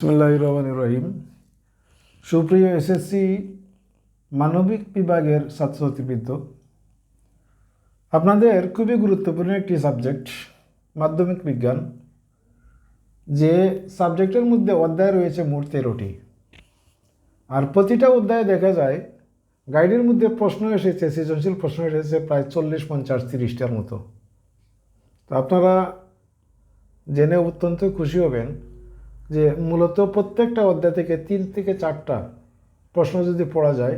বিসমুল্লাহ রহমান রহিম সুপ্রিয় এসএসসি মানবিক বিভাগের ছাত্রছাত্রীবৃন্দ, আপনাদের খুবই গুরুত্বপূর্ণ একটি সাবজেক্ট, মাধ্যমিক বিজ্ঞান, যে সাবজেক্টের মধ্যে অধ্যায় রয়েছে মোট তেরোটি। আর প্রতিটা অধ্যায়ে দেখা যায়, গাইডের মধ্যে প্রশ্ন এসেছে, সৃজনশীল প্রশ্ন এসেছে, প্রায় চল্লিশ, পঞ্চাশ, তিরিশটার মতো। তো আপনারা জেনে অত্যন্ত খুশি হবেন যে মূলত প্রত্যেকটা অধ্যায় থেকে তিন থেকে চারটা প্রশ্ন যদি পড়া যায়,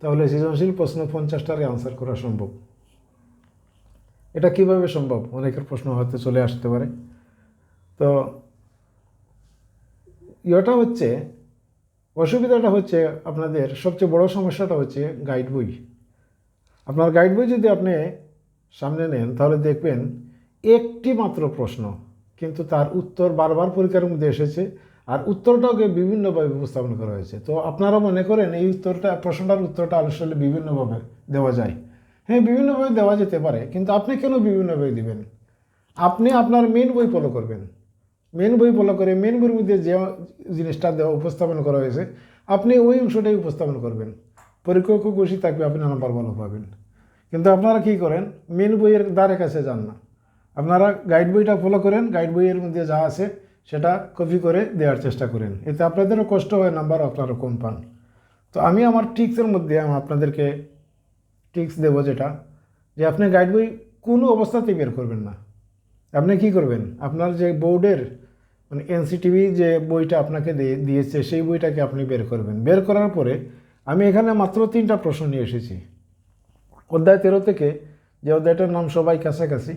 তাহলে সৃজনশীল প্রশ্ন পঞ্চাশটারই আনসার করা সম্ভব। এটা কীভাবে সম্ভব? অনেকের প্রশ্ন হয়তো চলে আসতে পারে। তো ইয়েটা হচ্ছে, অসুবিধাটা হচ্ছে আপনাদের, সবচেয়ে বড় সমস্যাটা হচ্ছে গাইড বই। আপনার গাইড বই যদি আপনি সামনে নেন, তাহলে দেখবেন একটি মাত্র প্রশ্ন কিন্তু তার উত্তর বারবার পরীক্ষার মধ্যে এসেছে আর উত্তরটাকে বিভিন্নভাবে উপস্থাপন করা হয়েছে। তো আপনারা মনে করেন এই উত্তরটা, প্রশ্নটার উত্তরটা আসলে বিভিন্নভাবে দেওয়া যায়। হ্যাঁ বিভিন্নভাবে দেওয়া যেতে পারে, কিন্তু আপনি কেন বিভিন্নভাবে দিবেন? আপনি আপনার মেন বই ফলো করবেন। মেন বই ফলো করে মেন বইয়ের মধ্যে যে জিনিসটা দেওয়া, উপস্থাপন করা হয়েছে, আপনি ওই অংশটাই উপস্থাপন করবেন। পরীক্ষক খুশি থাকবে, আপনি নাম্বার ভালো পাবেন। কিন্তু আপনারা কী করেন? মেন বইয়ের দ্বারে কাছে যান না। আপনারা গাইড বইটা ফলো করেন গাইড বইয়ের মধ্যে যা আছে সেটা কপি করে দেওয়ার চেষ্টা করেন। এতে আপনাদেরও কষ্ট হয় নাম্বার আপনারা কম পান। তো আমি আমার টিক্সের মধ্যে আপনাদেরকে টিক্স দেবো যেটা, যে আপনি গাইড বই কোনো অবস্থাতেই বের করবেন না। আপনি কি করবেন? আপনার যে বোর্ডের মানে এনসিটিভি যে বইটা আপনাকে দিয়ে দিয়েছে, সেই বইটাকে আপনি বের করবেন। বের করার পরে আমি এখানে মাত্র তিনটা প্রশ্ন নিয়ে এসেছি। অধ্যায় তেরো থেকে যে অধ্যায়টার নাম সবাই কাছাকাছি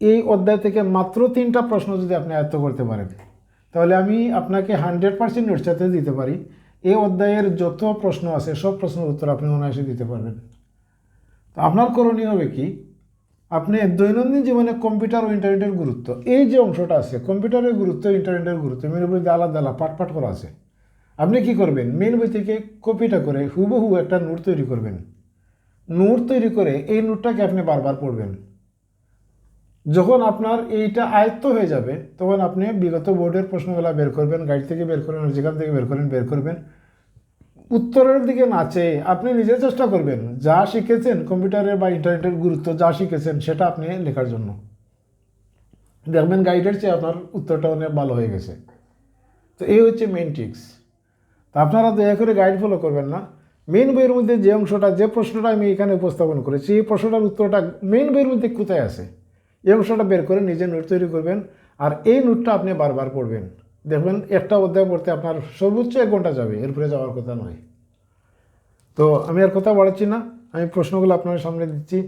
এই অধ্যায় থেকে মাত্র তিনটা প্রশ্ন যদি আপনি আয়ত্ত করতে পারেন, তাহলে আমি আপনাকে হান্ড্রেড পার্সেন্ট নোটসাতে দিতে পারি। এই অধ্যায়ের যত প্রশ্ন আছে, সব প্রশ্নের উত্তর আপনি অনায়াসে দিতে পারবেন। তো আপনার করণীয় হবে কি, আপনি দৈনন্দিন জীবনে কম্পিউটার ও ইন্টারনেটের গুরুত্ব, এই যে অংশটা আছে, কম্পিউটারের গুরুত্ব, ইন্টারনেটের গুরুত্ব মেন বইতে আলাদা আলাদা পাট পাট করা আছে। আপনি কি করবেন মেন বই থেকে কপিটা করে হুবহু একটা নোট তৈরি করবেন। নোট তৈরি করে এই নোটটাকে আপনি বারবার পড়বেন। যখন আপনার এইটা আয়ত্ত হয়ে যাবে, তখন আপনি বিগত বোর্ডের প্রশ্নগুলো বের করবেন গাইড থেকে বের করবেন যেখান থেকে বের করেন, বের করবেন। উত্তরের দিকে না চেয়ে আপনি নিজে চেষ্টা করবেন, যা শিখেছেন কম্পিউটারের বা ইন্টারনেটের গুরুত্ব যা শিখেছেন সেটা আপনি লেখার জন্য। দেখবেন গাইডের চেয়ে আপনার উত্তরটা অনেক ভালো হয়ে গেছে। তো এই হচ্ছে মেন টিক্স তা আপনারা দয়া করে গাইড ফলো করবেন না। মেন বইয়ের মধ্যে যে অংশটা, যে প্রশ্নটা আমি এখানে উপস্থাপন করেছি, এই প্রশ্নটার উত্তরটা মেন বইয়ের মধ্যে কোথায় আছে? এই অংশটা বের করে নিজে নোট তৈরি করবেন আর এই নোটটা আপনি বারবার পড়বেন। দেখবেন একটা অধ্যায় পড়তে আপনার সর্বোচ্চ এক ঘণ্টা যাবে, এরপরে যাওয়ার কথা নয়। তো আমি আর কথা বাড়াচ্ছি না, আমি প্রশ্নগুলো আপনার সামনে দিচ্ছি।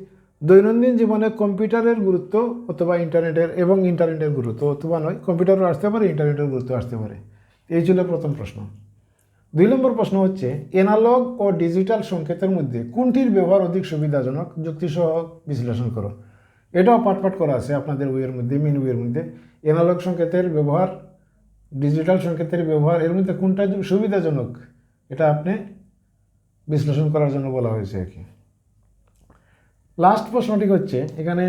দৈনন্দিন জীবনে কম্পিউটারের গুরুত্ব অথবা ইন্টারনেটের এবং ইন্টারনেটের গুরুত্ব, অথবা নয়, কম্পিউটারও আসতে পারে, ইন্টারনেটের গুরুত্ব আসতে পারে। এই ছিল প্রথম প্রশ্ন। দুই নম্বর প্রশ্ন হচ্ছে, এনালগ ও ডিজিটাল সংকেতের মধ্যে কোনটির ব্যবহার অধিক সুবিধাজনক? যুক্তিসহ বিশ্লেষণ করো। এটাও পাট পাট করা আছে আপনাদের বইয়ের মধ্যে মিন বইয়ের মধ্যে। এনালগ সংকেতের ব্যবহার ডিজিটাল সংকেতের ব্যবহার, এর মধ্যে কোনটা সুবিধাজনক, এটা আপনি বিশ্লেষণ করার জন্য বলা হয়েছে আর কি। লাস্ট প্রশ্নটি হচ্ছে, এখানে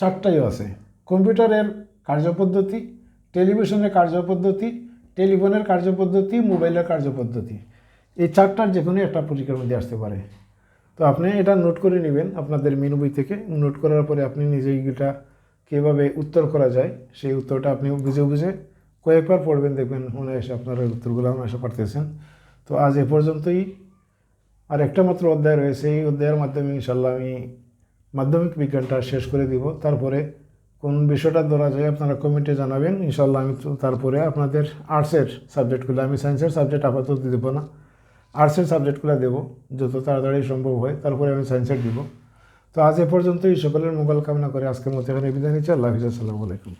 চারটাই আছে। কম্পিউটারের কার্যপদ্ধতি, টেলিভিশনের কার্যপদ্ধতি টেলিফোনের কার্যপদ্ধতি মোবাইলের কার্যপদ্ধতি। এই চারটার যে কোনো একটা পরীক্ষার মধ্যে আসতে পারে। তো আপনি এটা নোট করে নেবেন আপনাদের মেনু বই থেকে। নোট করার পরে আপনি নিজেই এটা কীভাবে উত্তর করা যায়, সেই উত্তরটা আপনি বুঝে বুঝে কয়েকবার পড়বেন, দেখবেন মনে এসে আপনারা উত্তরগুলো এসে পারতেছেন তো আজ এ পর্যন্তই। আর একটা মাত্র অধ্যায় রয়েছে, এই অধ্যায়ের মাধ্যমে ইনশাল্লাহ আমি মাধ্যমিক বিজ্ঞানটা শেষ করে দিব। তারপরে কোন বিষয়টা ধরা যায় আপনারা কমেন্টে জানাবেন। ইনশাল্লাহ আমি তারপরে আপনাদের আর্টসের সাবজেক্টগুলো আমি সায়েন্সের সাবজেক্ট আপাতত দেবো না। আর্টসের সাবজেক্টগুলো দেবো, যত তাড়াতাড়ি সম্ভব হয়, তারপরে আমি সায়েন্সের দিব। তো আজ এ পর্যন্তই, সকলের মঙ্গল কামনা করে আজকের মতো এখানে বিদায় নিচ্ছি, আল্লাহ হাফিজ, আসসালামু আলাইকুম।